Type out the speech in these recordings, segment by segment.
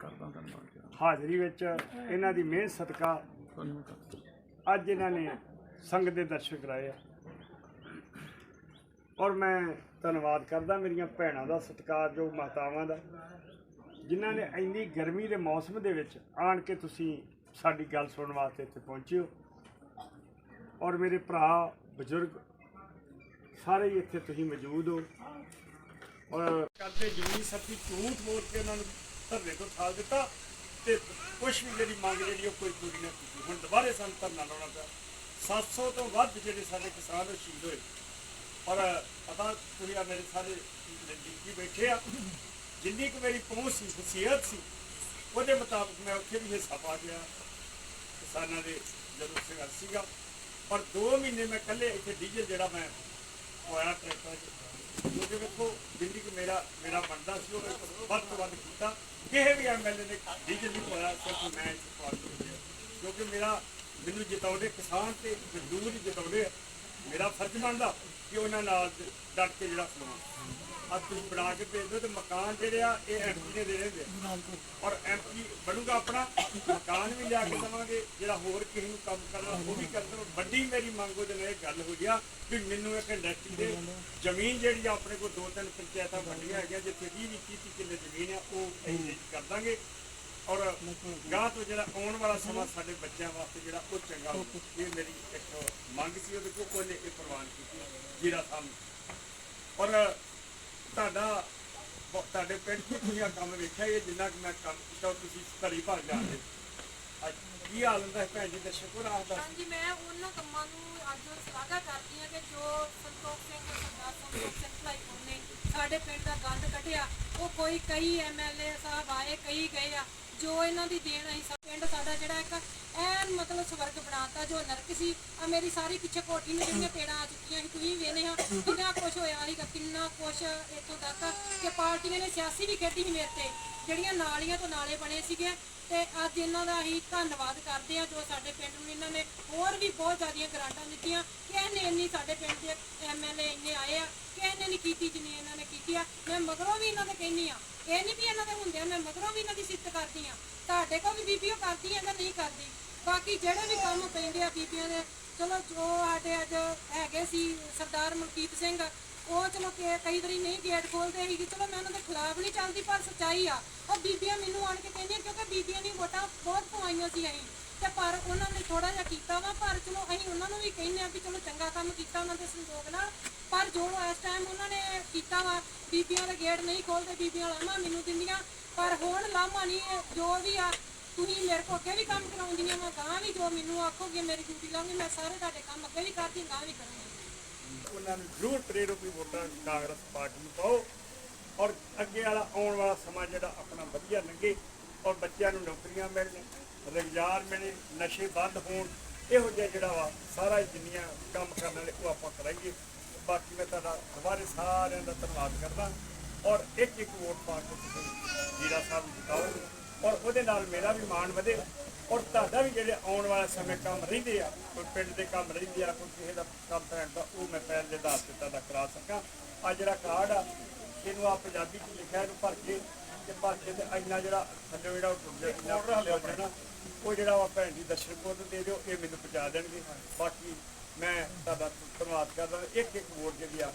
ਧੰਨਵਾਦ ਹਾਜ਼ਰੀ ਵਿੱਚ ਇਹਨਾਂ ਦੀ ਮਿਹਨਤ, ਸਦਕਾ ਅੱਜ ਇਹਨਾਂ ਨੇ ਸੰਗਤ ਦੇ ਦਰਸ਼ਨ ਕਰਾਏ ਆ। ਔਰ ਮੈਂ ਧੰਨਵਾਦ ਕਰਦਾ ਮੇਰੀਆਂ ਭੈਣਾਂ ਦਾ ਸਤਿਕਾਰਯੋਗ ਮਾਤਾਵਾਂ ਦਾ, ਜਿਨ੍ਹਾਂ ਨੇ ਇੰਨੀ ਗਰਮੀ ਦੇ ਮੌਸਮ ਦੇ ਵਿੱਚ ਆਣ ਕੇ ਤੁਸੀਂ ਸਾਡੀ ਗੱਲ ਸੁਣਨ ਵਾਸਤੇ ਇੱਥੇ ਪਹੁੰਚੇ ਹੋ। ਔਰ ਮੇਰੇ ਭਰਾ, ਬਜ਼ੁਰਗ, ਸਾਰੇ ਹੀ ਇੱਥੇ ਤੁਸੀਂ ਮੌਜੂਦ ਹੋ। ਔਰ ਕਰਦੇ ਜ਼ਮੀਨ ਸੱਤੀ ਝੂਠ ਬੋਲ ਕੇ ਉਹਨਾਂ ਨੂੰ ਧਰਨੇ ਤੋਂ ਠਾਲ ਦਿੱਤਾ ਤੇ ਕੁਛ ਵੀ ਜਿਹੜੀ ਮੰਗ ਜਿਹੜੀ ਉਹ ਕੋਈ ਪੂਰੀ ਨਾ ਕੀਤੀ। ਹੁਣ ਦੁਬਾਰੇ ਸਾਨੂੰ ਧਰਨਾ ਲਾਉਣਾ ਪਿਆ। 700 ਤੋਂ ਵੱਧ ਜਿਹੜੇ ਸਾਡੇ ਕਿਸਾਨ ਉਹ ਸ਼ਹੀਦ ਹੋਏ। ਔਰ ਪਤਾ ਤੁਸੀਂ ਆ ਮੇਰੇ ਸਾਰੇ ਨਜ਼ਦੀਕੀ ਬੈਠੇ ਆ। ਜਿੰਨੀ ਕੁ ਮੇਰੀ ਪਹੁੰਚ ਸੀ, ਹਸੀਅਤ ਸੀ, ਉਹਦੇ ਮੁਤਾਬਕ ਮੈਂ ਉੱਥੇ ਵੀ ਹਿੱਸਾ ਪਾ ਗਿਆ। ਕਿਸਾਨਾਂ ਦੇ ਜਦੋਂ ਸੰਘਰਸ਼ ਸੀਗਾ। ਪਰ 2 ਮਹੀਨੇ ਮੈਂ ਇਕੱਲੇ ਇੱਥੇ ਡੀਜ਼ਲ ਜਿਹੜਾ ਮੈਂ ਹੋਇਆ ਟਰੈਕਟਰ ਕਿਉਂਕਿ ਵੇਖੋ ਜਿੰਨੀ ਕਿ ਮੇਰਾ ਮੇਰਾ ਬਣਦਾ ਸੀ ਉਹ ਵੱਧ ਤੋਂ ਵੱਧ ਕੀਤਾ। ਕਿਸੇ ਵੀ ਐਮਐਲਏ ਨੇ ਡੀਜ਼ਲ ਨਹੀਂ ਪਾਇਆ, ਸਿਰਫ ਮੈਂ ਕਿਉਂਕਿ ਮੇਰਾ ਮੈਨੂੰ ਜਿਤਾਉਂਦੇ ਕਿਸਾਨ ਤੇ ਮਜ਼ਦੂਰ ਹੀ ਜਿਤਾਉਂਦੇ ਆ। ਮੇਰਾ ਫਰਜ਼ ਬਣਦਾ ਕਿ ਉਹਨਾਂ ਨਾਲ ਡਟ ਕੇ ਜਿਹੜਾ ਖਲੋਣਾ ਅੱਜ ਤੁਸੀਂ ਬਣਾ ਕੇ ਭੇਜ ਦਿਓ ਤੇ ਮਕਾਨ ਜਿਹੜੇ ਆ, ਇਹ ਐਮਪੀ ਨੇ ਦੇ ਦੇਣਗੇ ਔਰ ਐਮਪੀ ਬਣੂਗਾ ਆਪਣਾ, ਮਕਾਨ ਲਿਆ ਕੇ ਦੇਵਾਂਗੇ ਜਿਹੜਾ ਹੋਰ ਕਿਸੇ ਨੂੰ ਕੰਮ ਕਰਨਾ ਉਹ ਵੀ ਕਰ ਦੇਣ ਵੱਡੀ ਮੇਰੀ ਮੰਗ ਉਹਦੇ ਨਾਲ ਇਹ ਗੱਲ ਹੋਈ ਆ ਕਿ ਮੈਨੂੰ ਇੱਕ ਇੰਡਸਟਰੀ ਦੇ ਜ਼ਮੀਨ ਜਿਹੜੀ ਆ ਆਪਣੇ ਕੋਲ ਦੋ ਤਿੰਨ ਪੰਚਾਇਤਾਂ ਵੰਡੀਆਂ ਹੈਗੀਆਂ ਜਿੱਥੇ 20 20 30 ਕਿੱਲੇ ਜ਼ਮੀਨ ਆ ਉਹ ਅਸੀਂ ਕਰ ਦਾਂਗੇ। ਔਰ ਗਾਂ ਤੋਂ ਜਿਹੜਾ ਆਉਣ ਵਾਲਾ ਸਮਾਂ ਸਾਡੇ ਬੱਚਿਆਂ ਵਾਸਤੇ ਜਿਹੜਾ ਉਹ ਚੰਗਾ ਇਹ ਮੇਰੀ ਇੱਕ ਮੰਗ ਸੀ ਉਹਦੇ ਕੋਲ ਕੋਨੇ ਇਹ ਪ੍ਰਵਾਨ ਕੀਤੀ ਜੀਰਾ ਸਾਹਿਬ ਨੇ। ਔਰ ਤੁਹਾਡਾ ਤੁਹਾਡੇ ਪਿੰਡ 'ਚ ਤੁਸੀਂ ਆਹ ਕੰਮ ਵੇਖਿਆ ਇਹ ਜਿੰਨਾ ਕਿ ਮੈਂ ਕੰਮ ਕੀਤਾ ਤੁਸੀਂ ਘੜੀ ਭਰ ਜਾਂਦੇ ਅੱਜ ਕੀ ਹਾਲ ਹੁੰਦਾ ਹੈ ਭੈਣ ਜੀ, ਦਰਸ਼ਕੋ ਰਾਤ ਦਾ? ਹਾਂਜੀ, ਮੈਂ ਉਹਨਾਂ ਕੰਮਾਂ ਨੂੰ ਅੱਜ ਸ਼ਲਾਘਾ ਕਰਦੀ ਹਾਂ ਕਿ ਜੋ ਸੰਤੋਖ ਸਿੰਘ, ਸਰਦਾਰ ਸੰਤੋਖ ਸਿੰਘ ਭਲਾਈਪੁਰ ਨੇ ਸਾਡੇ ਪਿੰਡ ਦਾ ਗੰਦ ਕੱਢਿਆ, ਉਹ ਕੋਈ ਕਈ ਐਮਐਲਏ ਸਾਹਿਬ ਆਏ, ਕਈ ਗਏ ਆ, ਜੋ ਇਹਨਾਂ ਦੀ ਦੇਣ ਅਸੀਂ ਸਾ- ਪਿੰਡ ਸਾਡਾ ਜਿਹੜਾ ਇੱਕ ਐਨ ਮਤਲਬ ਸਵਰਗ ਬਣਾਤਾ, ਜੋ ਨਰਕ ਸੀ ਆ ਮੇਰੀ ਸਾਰੀ ਪਿੱਛੇ ਕੋਠੀ ਨੂੰ ਜਿਹੜੀਆਂ ਪੇੜਾਂ ਆ ਚੁੱਕੀਆਂ ਸੀ, ਤੁਸੀਂ ਵੇਨੇ ਹਾਂ, ਕਿੰਨਾ ਕੁਛ ਹੋਇਆ ਸੀਗਾ, ਕਿੰਨਾ ਕੁਛ ਇੱਥੋਂ ਤੱਕ ਕਿ ਪਾਰਟੀਆਂ ਨੇ ਸਿਆਸੀ ਵੀ ਖੇਡੀ ਸੀ ਮੇਰੇ ਤੇ, ਜਿਹੜੀਆਂ ਨਾਲੀਆਂ ਤੋਂ ਨਾਲੇ ਬਣੇ ਸੀਗੇ ਤੇ ਅੱਜ ਇਹਨਾਂ ਦਾ ਅਸੀਂ ਧੰਨਵਾਦ ਕਰਦੇ ਆ ਜੋ ਸਾਡੇ ਪਿੰਡ ਨੂੰ ਇਹਨਾਂ ਨੇ ਹੋਰ ਵੀ ਬਹੁਤ ਜ਼ਿਆਦੀਆਂ ਗ੍ਰਾਂਟਾਂ ਦਿੱਤੀਆਂ। ਕਿਸੇ ਨੇ ਇੰਨੀ ਸਾਡੇ ਪਿੰਡ ਦੇ ਐਮਐਲਏ ਇੰਨੇ ਆਏ ਆ ਕਿਸੇ ਨੇ ਨਹੀਂ ਕੀਤੀ ਜਿੰਨੀ ਇਹਨਾਂ ਨੇ ਕੀਤੀ ਆ। ਮੈਂ ਮਗਰੋਂ ਵੀ ਇਹਨਾਂ ਦੇ ਕਹਿੰਦੀ ਆ ਇਹ ਨਹੀਂ ਵੀ ਇਹਨਾਂ ਦੇ ਹੁੰਦੇ ਆ ਮੈਂ ਮਗਰੋਂ ਵੀ ਇਹਨਾਂ ਦੀ ਸਿੱਤ ਕਰਦੀ ਆ ਤੁਹਾਡੇ ਕੋਲ ਵੀ ਬੀਬੀਓ ਕਰਦੀ ਆ ਜਾਂ ਨਹੀਂ ਕਰਦੀ? ਬਾਕੀ ਜਿਹੜੇ ਵੀ ਕੰਮ ਪੈਂਦੇ ਆ ਬੀਬੀਆਂ ਦੇ, ਚਲੋ ਜੋ ਸਾਡੇ ਅੱਜ ਹੈਗੇ ਸੀ ਸਰਦਾਰ ਮਲਕੀਤ ਸਿੰਘ ਉਹ ਚਲੋ ਕਿ ਕਈ ਵਾਰੀ ਨਹੀਂ ਗੇਟ ਖੋਲਦੇ ਸੀਗੇ ਚਲੋ ਮੈਂ ਉਹਨਾਂ ਦੇ ਖਿਲਾਫ ਨਹੀਂ ਚੱਲਦੀ, ਪਰ ਸੱਚਾਈ ਆ। ਉਹ ਬੀਬੀਆਂ ਮੈਨੂੰ ਆਣ ਕੇ ਕਹਿੰਦੀਆਂ, ਕਿਉਂਕਿ ਬੀਬੀਆਂ ਦੀਆਂ ਵੋਟਾਂ ਬਹੁਤ ਪਵਾਈਆਂ ਸੀ ਅਸੀਂ। ਤੇ ਪਰ ਉਹਨਾਂ ਨੇ ਥੋੜਾ ਜਿਹਾ ਕੀਤਾ ਵਾ, ਪਰ ਚਲੋ ਅਸੀਂ ਉਹਨਾਂ ਨੂੰ ਵੀ ਕਹਿੰਦੇ ਆ ਕਿ ਚਲੋ ਚੰਗਾ ਕੰਮ ਕੀਤਾ ਉਹਨਾਂ ਦੇ ਸੰਯੋਗ ਨਾਲ। ਪਰ ਜੋ ਇਸ ਟਾਈਮ ਉਹਨਾਂ ਨੇ ਕੀਤਾ ਵਾ, ਬੀਬੀਆਂ ਦੇ ਗੇਟ ਨਹੀਂ ਖੋਲਦੇ, ਬੀਬੀਆਂ ਲਾਮਾ ਮੈਨੂੰ ਦਿੰਦੀਆਂ। ਪਰ ਹੁਣ ਲਾਮਾ ਨਹੀਂ, ਜੋ ਵੀ ਆ, ਤੁਸੀਂ ਮੇਰੇ ਕੋਲ ਅੱਗੇ ਵੀ ਕੰਮ ਕਰਾਉਂਦੀਆਂ ਮੈਂ ਗਾਂ ਵੀ ਜੋ ਮੈਨੂੰ ਆਖੋਗੇ, ਮੇਰੀ ਡਿਊਟੀ ਲਾਉਂਗੀ, ਮੈਂ ਸਾਰੇ ਤੁਹਾਡੇ ਕੰਮ ਅੱਗੇ ਵੀ ਕਰਦੀ ਗਾਂ ਵੀ ਕਰੂੰਗੀ। ਉਹਨਾਂ ਨੂੰ ਜ਼ਰੂਰ ਪ੍ਰੇਰੋ ਵੀ ਵੋਟਾਂ ਕਾਂਗਰਸ ਪਾਰਟੀ ਨੂੰ ਪਾਓ ਔਰ ਅੱਗੇ ਵਾਲਾ ਆਉਣ ਵਾਲਾ ਸਮਾਂ ਜਿਹੜਾ ਆਪਣਾ ਵਧੀਆ ਲੰਘੇ ਔਰ ਬੱਚਿਆਂ ਨੂੰ ਨੌਕਰੀਆਂ ਮਿਲਣ, ਰੁਜ਼ਗਾਰ ਮਿਲੇ, ਨਸ਼ੇ ਬੰਦ ਹੋਣ, ਇਹੋ ਜਿਹਾ ਜਿਹੜਾ ਵਾ ਸਾਰਾ ਜਿੰਨੀਆਂ ਕੰਮ ਕਰਨ ਵਾਲੇ ਉਹ ਆਪਾਂ ਕਰਾਈਏ। ਬਾਕੀ ਮੈਂ ਤੁਹਾਡਾ ਦੁਬਾਰੇ ਸਾਰਿਆਂ ਦਾ ਧੰਨਵਾਦ ਕਰਦਾ ਔਰ ਇੱਕ ਇੱਕ ਵੋਟ ਪਾ ਕੇ ਤੁਸੀਂ ਜੀਰਾ ਸਾਹਿਬ ਨੂੰ ਜਿਤਾਓ ਔਰ ਉਹਦੇ ਨਾਲ ਮੇਰਾ ਵੀ ਮਾਣ ਵਧੇ। ਔਰ ਤੁਹਾਡਾ ਵੀ ਜਿਹੜੇ ਆਉਣ ਵਾਲੇ ਸਮੇਂ ਕੰਮ ਰਹਿੰਦੇ ਆ ਕੋਈ ਪਿੰਡ ਦੇ ਕੰਮ ਰਹਿੰਦੇ ਆ ਕੋਈ ਕਿਸੇ ਦਾ ਕੰਮ ਪੈਣ ਦਾ ਉਹ ਮੈਂ ਪਹਿਲ ਦੇ ਆਧਾਰ ਤੇ ਤੁਹਾਡਾ ਕਰਾ ਸਕਾਂ। ਆ ਜਿਹੜਾ ਕਾਰਡ ਆ ਇਹਨੂੰ ਆ ਪੰਜਾਬੀ ਚ ਲਿਖਿਆ ਇਹਨੂੰ ਭਰ ਕੇ ਤੇ ਭਰ ਕੇ ਤੇ ਇੰਨਾ ਜਿਹੜਾ ਥੱਲੇ ਜਿਹੜਾ ਉਹ ਟੁੱਟ ਇੰਨਾ ਲਿਆ ਜਾਣਾ ਉਹ ਜਿਹੜਾ ਵਾ ਭੈਣ ਦੀ ਦਰਸ਼ਨ ਕੋਲ ਦੇ ਦਿਓ ਇਹ ਮੈਨੂੰ ਪਹੁੰਚਾ ਦੇਣਗੇ। ਬਾਕੀ ਮੈਂ ਤੁਹਾਡਾ ਧੰਨਵਾਦ ਕਰਦਾ ਇੱਕ ਇੱਕ ਵੋਟ ਜਿਹੜੀ ਆ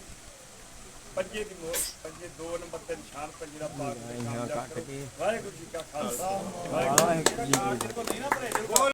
ਪੰਜੇ ਦੀ ਮੋਹਰ ਪੰਜੇ ਦੋ ਨੰਬਰ ਤੇ ਨਿਸ਼ਾਨ ਪੰਜੇ ਦਾ ਪਾ ਕੇ ਕਾਮਯਾਬ ਕਰੋ। ਵਾਹਿਗੁਰੂ ਜੀ ਕਾ ਖਾਲਸਾ। ਵਾਹਿਗੁਰੂ ਜੀ ਕੀ ਫਤਿਹ।